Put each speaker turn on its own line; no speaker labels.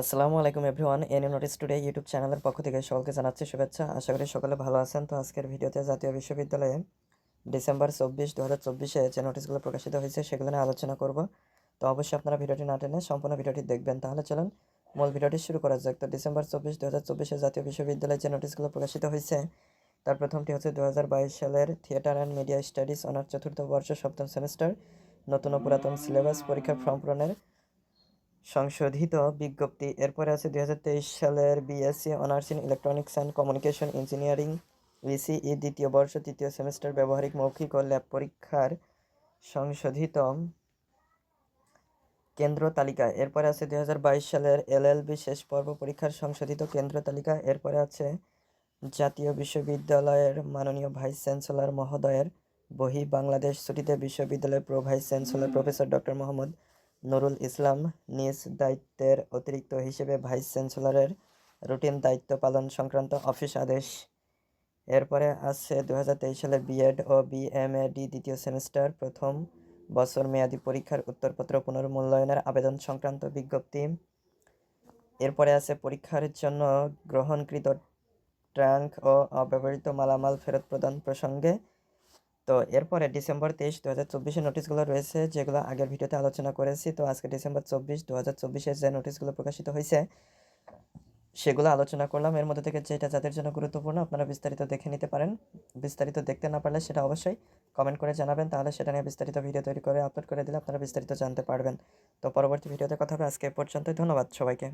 আসসালামু আলাইকুম everyone, NM notice today YouTube চ্যানেলের পক্ষ থেকে সকলকে জানাচ্ছি শুভেচ্ছা। আশা করি সকলে ভালো আছেন। তো আজকের ভিডিওতে জাতীয় বিশ্ববিদ্যালয়ে ডিসেম্বর চব্বিশ দু হাজার চব্বিশে যে নোটিশগুলো প্রকাশিত হয়েছে সেগুলো নিয়ে আলোচনা করব। তো অবশ্যই আপনারা ভিডিওটি না টেনে সম্পূর্ণ ভিডিওটি দেখবেন। তাহলে চলুন মূল ভিডিওটি শুরু করা যাক। তো ডিসেম্বর চব্বিশ দু হাজার চব্বিশে জাতীয় বিশ্ববিদ্যালয়ে যে নোটিশগুলো প্রকাশিত হয়েছে, তার প্রথমটি হচ্ছে দু হাজার বাইশ সালের theatre and media studies honour চতুর্থ বর্ষ সপ্তম সেমিস্টার, নতুন ও পুরাতন সিলেবাস পরীক্ষার ফর্ম পূরণের সংশোধিত বিজ্ঞপ্তি। এরপরে আছে দুই হাজার তেইশ সালের BSc honours in electronics and communication engineering ECE দ্বিতীয় বর্ষ, তৃতীয় সেমিস্টার, ব্যবহারিক, মৌখিক ও ল্যাব পরীক্ষার সংশোধিত কেন্দ্র তালিকা। এরপরে আছে দুই হাজার বাইশ সালের এলএলবি শেষ পর্ব পরীক্ষার সংশোধিত কেন্দ্র তালিকা। এরপরে আছে জাতীয় বিশ্ববিদ্যালয়ের মাননীয় ভাইস চ্যান্সেলর মহোদয়ের বহি বাংলাদেশ ছুটিতে বিশ্ববিদ্যালয়ের pro vice chancellor professor doctor Mohammad Nurul Islam নিজ দায়িত্বের অতিরিক্ত হিসেবে ভাইস চ্যান্সেলরের রুটিন দায়িত্ব পালন সংক্রান্ত অফিস আদেশ। এরপরে আছে দু হাজার তেইশ সালের বিএড ও বিএমএডি দ্বিতীয় সেমিস্টার, প্রথম বছর মেয়াদি পরীক্ষার উত্তরপত্র পুনর্মূল্যায়নের আবেদন সংক্রান্ত বিজ্ঞপ্তি। এরপরে আছে পরীক্ষার জন্য গ্রহণকৃত ট্যাঙ্ক ও অব্যবহৃত মালামাল ফেরত প্রদান প্রসঙ্গে তো এরপরে ডিসেম্বর তেইশ দু হাজার চব্বিশে নোটিশগুলো রয়েছে, যেগুলো আগের ভিডিওতে আলোচনা করেছি। তো আজকে ডিসেম্বর চব্বিশ দু হাজার চব্বিশে যে নোটিশগুলো প্রকাশিত হয়েছে, সেগুলো আলোচনা করলাম। এর মধ্যে থেকে যেটা যাদের জন্য গুরুত্বপূর্ণ, আপনারা বিস্তারিত দেখে নিতে পারেন। বিস্তারিত দেখতে না পারলে সেটা অবশ্যই কমেন্ট করে জানাবেন। তাহলে সেটা নিয়ে বিস্তারিত ভিডিও তৈরি করে আপলোড করে দিলে আপনারা বিস্তারিত জানতে পারবেন। তো পরবর্তী ভিডিওতে কথা হবে। আজকে এ পর্যন্তই। ধন্যবাদ সবাইকে।